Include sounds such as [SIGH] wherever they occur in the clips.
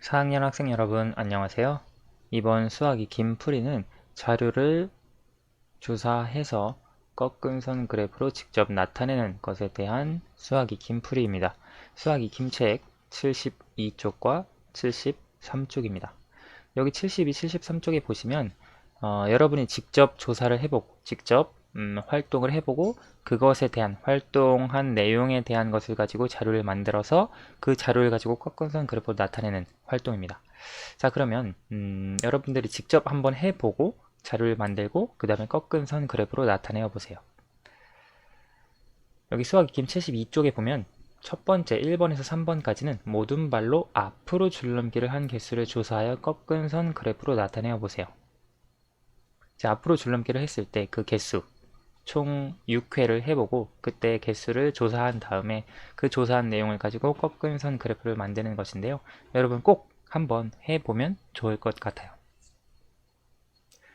4학년 학생 여러분 안녕하세요. 이번 수학이 김풀이는 자료를 조사해서 꺾은 선 그래프로 직접 나타내는 것에 대한 수학이 김풀이입니다. 수학이 김책 72쪽과 73쪽입니다. 여기 72, 73쪽에 보시면 어, 여러분이 직접 조사를 해보고 직접 음, 활동을 해보고 그것에 대한 활동한 내용에 대한 것을 가지고 자료를 만들어서 그 자료를 가지고 꺾은선 그래프로 나타내는 활동입니다. 자 그러면 음, 여러분들이 직접 한번 해보고 자료를 만들고 그 다음에 꺾은 선 그래프로 나타내어 보세요. 여기 수학 익힘 72쪽에 보면 첫 번째 1번에서 3번까지는 모든 발로 앞으로 줄넘기를 한 개수를 조사하여 꺾은 선 그래프로 나타내어 보세요. 자, 앞으로 줄넘기를 했을 때 그 개수 총 6회를 해보고 그때 개수를 조사한 다음에 그 조사한 내용을 가지고 꺾은 선 그래프를 만드는 것인데요. 여러분 꼭 한번 해보면 좋을 것 같아요.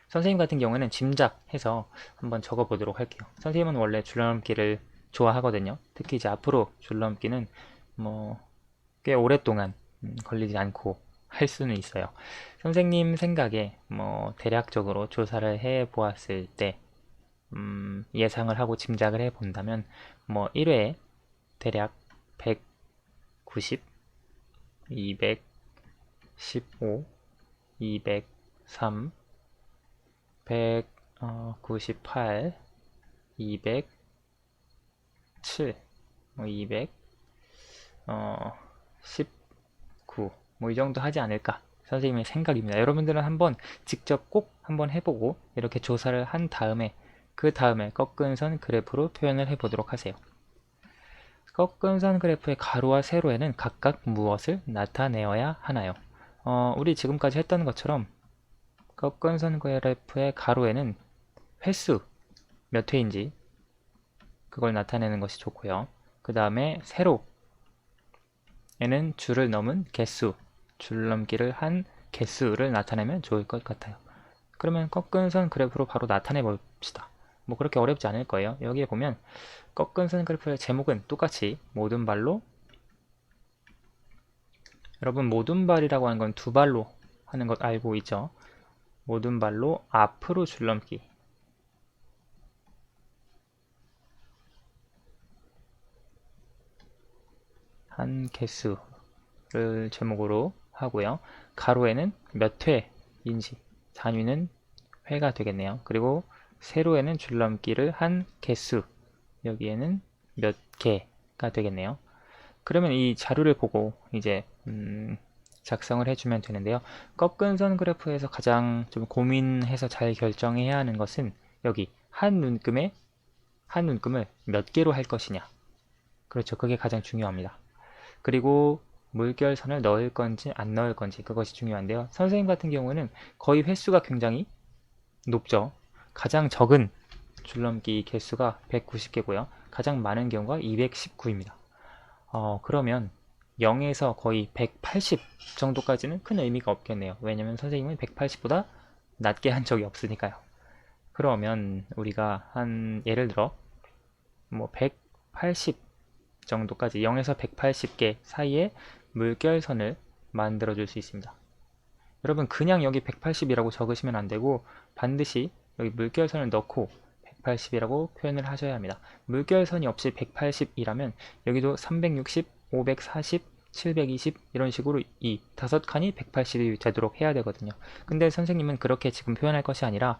선생님 같은 경우는 짐작해서 한번 적어보도록 할게요. 선생님은 원래 줄넘기를 좋아하거든요. 특히 이제 앞으로 줄넘기는 뭐 꽤 오랫동안 음, 걸리지 않고 할 수는 있어요. 선생님 생각에 뭐 대략적으로 조사를 해 보았을 때 음, 예상을 하고 짐작을 해 본다면 뭐 1회 대략 190, 215, 203, 198, 207, 뭐 200, 어, 19, 뭐 이 정도 하지 않을까 선생님의 생각입니다. 여러분들은 한번 직접 꼭 한번 해보고 이렇게 조사를 한 다음에 그 다음에 꺾은 선 그래프로 표현을 해보도록 하세요. 꺾은 선 그래프의 가로와 세로에는 각각 무엇을 나타내어야 하나요? 어, 우리 지금까지 했던 것처럼 꺾은 선 그래프의 가로에는 횟수 몇 회인지 그걸 나타내는 것이 좋고요. 그 다음에 세로에는 줄을 넘은 개수, 줄 넘기를 한 개수를 나타내면 좋을 것 같아요. 그러면 꺾은 선 그래프로 바로 나타내 봅시다. 뭐 그렇게 어렵지 않을 거예요. 여기에 보면 꺾은 선 그래프의 제목은 똑같이 모든 발로 여러분 모든 발이라고 하는 건 두 발로 하는 것 알고 있죠? 모든 발로 앞으로 줄넘기 한 개수를 제목으로 하고요. 가로에는 몇 회인지 단위는 회가 되겠네요. 그리고 세로에는 줄넘기를 한 개수 여기에는 몇 개가 되겠네요. 그러면 이 자료를 보고 이제 음, 작성을 해주면 되는데요. 꺾은 선 그래프에서 가장 좀 고민해서 잘 결정해야 하는 것은 여기 한 눈금에 한 눈금을 몇 개로 할 것이냐. 그렇죠. 그게 가장 중요합니다. 그리고 물결선을 넣을 건지 안 넣을 건지 그것이 중요한데요. 선생님 같은 경우는 거의 횟수가 굉장히 높죠. 가장 적은 줄넘기 개수가 190개고요. 가장 많은 경우가 219입니다. 어, 그러면 0에서 거의 180 정도까지는 큰 의미가 없겠네요. 왜냐면 선생님은 180보다 낮게 한 적이 없으니까요. 그러면 우리가 한 예를 들어 뭐 180 정도까지 0에서 180개 사이에 물결선을 만들어 줄 수 있습니다. 여러분 그냥 여기 180이라고 적으시면 안 되고 반드시 여기 물결선을 넣고 180이라고 표현을 하셔야 합니다. 물결선이 없이 180이라면 여기도 360, 540, 720 이런 식으로 이 다섯 칸이 180이 되도록 해야 되거든요. 근데 선생님은 그렇게 지금 표현할 것이 아니라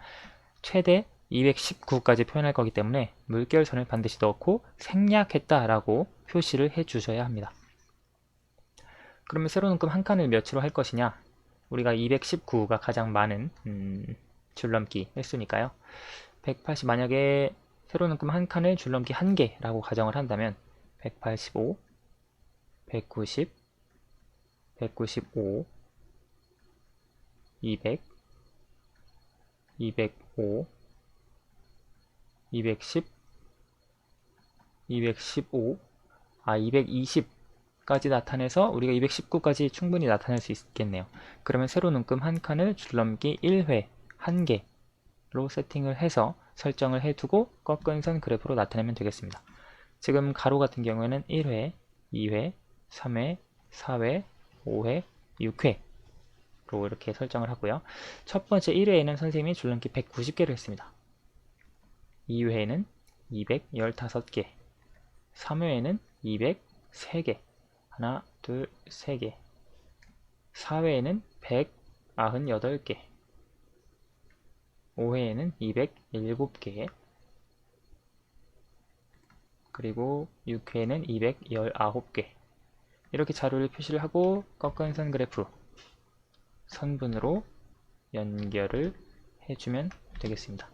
최대 219까지 표현할 거기 때문에 물결선을 반드시 넣고 생략했다라고 표시를 해 주셔야 합니다. 그러면 세로눈금 한 칸을 몇으로 할 것이냐? 우리가 219가 가장 많은 음, 줄넘기 횟수니까요. 180 만약에 세로 눈금 한 칸을 줄넘기 한 개라고 가정을 한다면 185, 190, 195, 200, 205, 210, 215, 아 220까지 나타내서 우리가 219까지 충분히 나타낼 수 있겠네요. 그러면 세로 눈금 한 칸을 줄넘기 1회 1개로 세팅을 해서 설정을 해두고 꺾은 선 그래프로 나타내면 되겠습니다. 지금 가로 같은 경우에는 1회, 2회, 3회, 4회, 5회, 6회로 이렇게 설정을 하고요. 첫 번째 1회에는 선생님이 줄넘기 190개를 했습니다. 2회에는 215개, 3회에는 203개, 하나, 둘, 세 개, 4회에는 198개, 5회에는 207개, 그리고 6회에는 219개. 이렇게 자료를 표시를 하고 꺾은 선 그래프 선분으로 연결을 해주면 되겠습니다.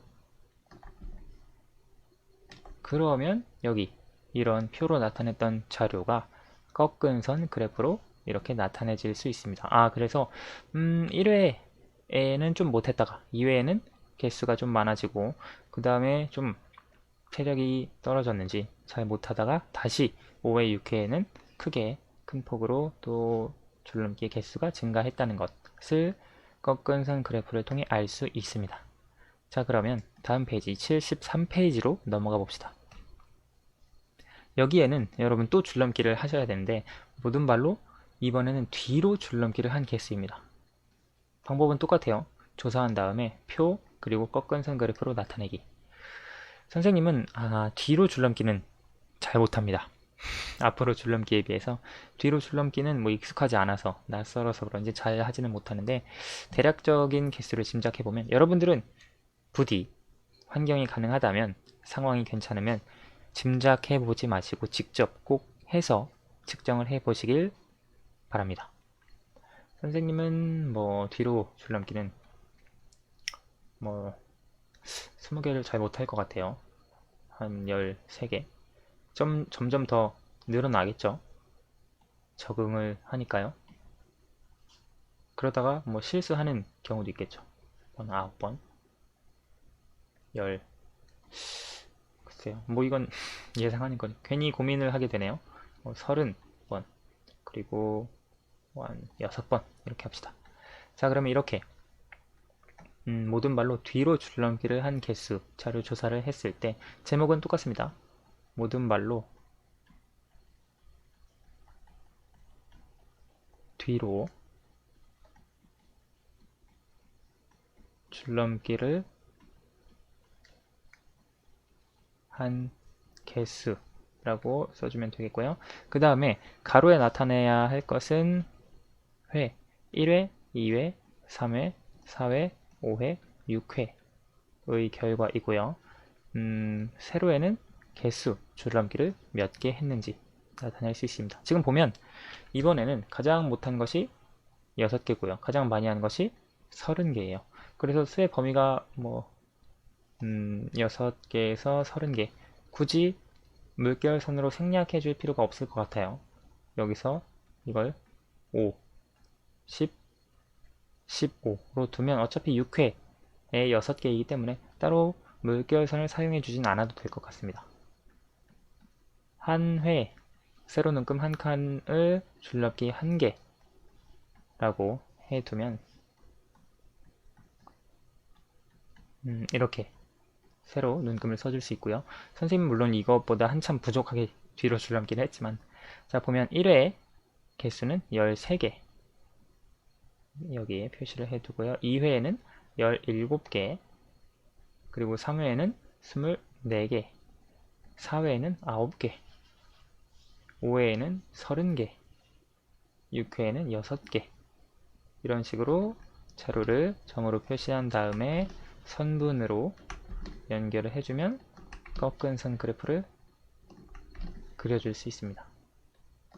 그러면 여기 이런 표로 나타냈던 자료가 꺾은 선 그래프로 이렇게 나타내질 수 있습니다. 아 그래서 음 1회에는 좀 못했다가 2회에는 개수가 좀 많아지고 그 다음에 좀 체력이 떨어졌는지 잘 못하다가 다시 5회, 6회에는 크게 큰 폭으로 또 줄넘기 개수가 증가했다는 것을 꺾은 선 그래프를 통해 알 수 있습니다. 자 그러면 다음 페이지 73페이지로 넘어가 봅시다. 여기에는 여러분 또 줄넘기를 하셔야 되는데 모든 발로 이번에는 뒤로 줄넘기를 한 개수입니다. 방법은 똑같아요. 조사한 다음에 표 그리고 꺾은 선 그래프로 나타내기. 선생님은 아, 뒤로 줄넘기는 잘 못합니다. 앞으로 줄넘기에 비해서 뒤로 줄넘기는 뭐 익숙하지 않아서 낯설어서 그런지 잘 하지는 못하는데 대략적인 개수를 짐작해 보면 여러분들은 부디 환경이 가능하다면 상황이 괜찮으면 짐작해 보지 마시고 직접 꼭 해서 측정을 해 보시길 바랍니다. 선생님은 뭐 뒤로 줄넘기는 뭐 20개를 잘 못할 것 같아요. 한 13개. 좀, 점점 더 늘어나겠죠. 적응을 하니까요. 그러다가 뭐 실수하는 경우도 있겠죠. 한 9번. 10. 글쎄요. 뭐 이건 [LAUGHS] 예상하는 건 괜히 고민을 하게 되네요. 뭐 30번. 그리고 뭐한 6번. 이렇게 합시다. 자, 그러면 이렇게 음, 모든 말로 뒤로 줄넘기를 한 개수 자료 조사를 했을 때 제목은 똑같습니다. 모든 말로 뒤로 줄넘기를 한 개수라고 써주면 되겠고요. 그 다음에 가로에 나타내야 할 것은 회, 1회, 2회, 3회, 4회, 5회, 6회의 결과이고요. 음, 세로에는 개수, 줄넘기를 몇 개 했는지 나타낼 수 있습니다. 지금 보면 이번에는 가장 못한 것이 6개고요. 가장 많이 한 것이 30개예요. 그래서 수의 범위가 뭐 음, 6개에서 30개 굳이 물결선으로 생략해 줄 필요가 없을 것 같아요. 여기서 이걸 5, 10, 15로 두면 어차피 6회에 6개이기 때문에 따로 물결선을 사용해 주진 않아도 될 것 같습니다. 한 회, 세로 눈금 한 칸을 줄넘기 한 개라고 해두면 음, 이렇게 세로 눈금을 써줄 수 있고요. 선생님 물론 이것보다 한참 부족하게 뒤로 줄넘기를 했지만 자 보면 1회 개수는 13개 여기에 표시를 해두고요. 2회에는 17개, 그리고 3회에는 24개, 4회에는 9개, 5회에는 30개, 6회에는 6개 이런 식으로 자료를 점으로 표시한 다음에 선분으로 연결을 해주면 꺾은 선 그래프를 그려줄 수 있습니다.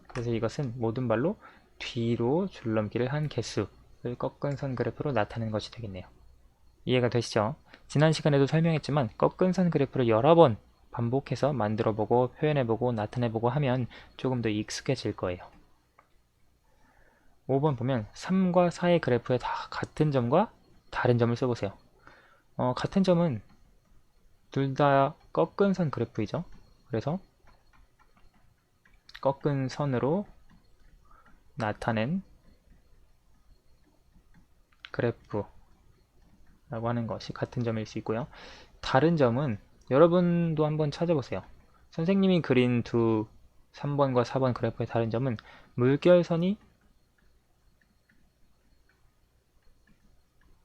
그래서 이것은 모든 발로 뒤로 줄넘기를 한 개수 꺾은 선 그래프로 나타내는 것이 되겠네요. 이해가 되시죠? 지난 시간에도 설명했지만 꺾은 선 그래프를 여러 번 반복해서 만들어보고 표현해보고 나타내보고 하면 조금 더 익숙해질 거예요. 5번 보면 3과 4의 그래프에 다 같은 점과 다른 점을 써보세요. 어, 같은 점은 둘 다 꺾은 선 그래프이죠. 그래서 꺾은 선으로 나타낸 그래프라고 하는 것이 같은 점일 수 있고요. 다른 점은 여러분도 한번 찾아보세요. 선생님이 그린 두 3번과 4번 그래프의 다른 점은 물결선이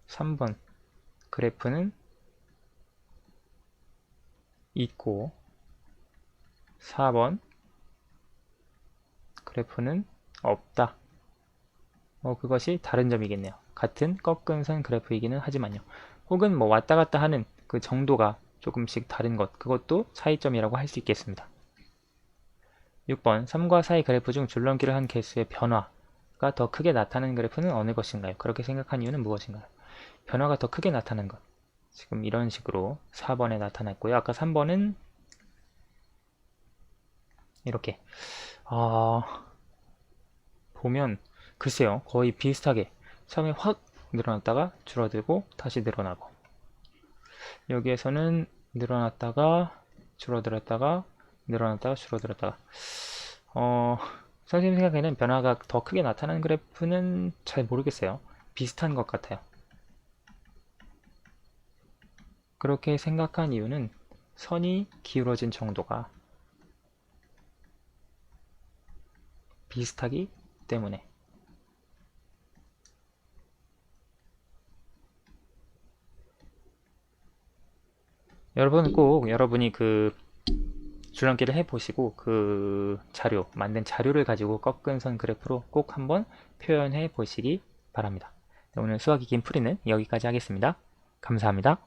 3번 그래프는 있고 4번 그래프는 없다. 뭐 그것이 다른 점이겠네요. 같은 꺾은 선 그래프이기는 하지만요. 혹은 뭐 왔다 갔다 하는 그 정도가 조금씩 다른 것, 그것도 차이점이라고 할 수 있겠습니다. 6번 3과 4의 그래프 중 줄넘기를 한 개수의 변화가 더 크게 나타나는 그래프는 어느 것인가요? 그렇게 생각한 이유는 무엇인가요? 변화가 더 크게 나타나는 것. 지금 이런 식으로 4번에 나타났고요. 아까 3번은 이렇게 아 보면 글쎄요 거의 비슷하게 처음에 확 늘어났다가 줄어들고 다시 늘어나고. 여기에서는 늘어났다가 줄어들었다가 늘어났다가 줄어들었다가. 어 선생님 생각에는 변화가 더 크게 나타나는 그래프는 잘 모르겠어요. 비슷한 것 같아요. 그렇게 생각한 이유는 선이 기울어진 정도가 비슷하기 때문에 여러분 꼭 여러분이 그 줄넘기를 해보시고 그 자료, 만든 자료를 가지고 꺾은 선 그래프로 꼭 한번 표현해 보시기 바랍니다. 네, 오늘 수학이 긴 풀이는 여기까지 하겠습니다. 감사합니다.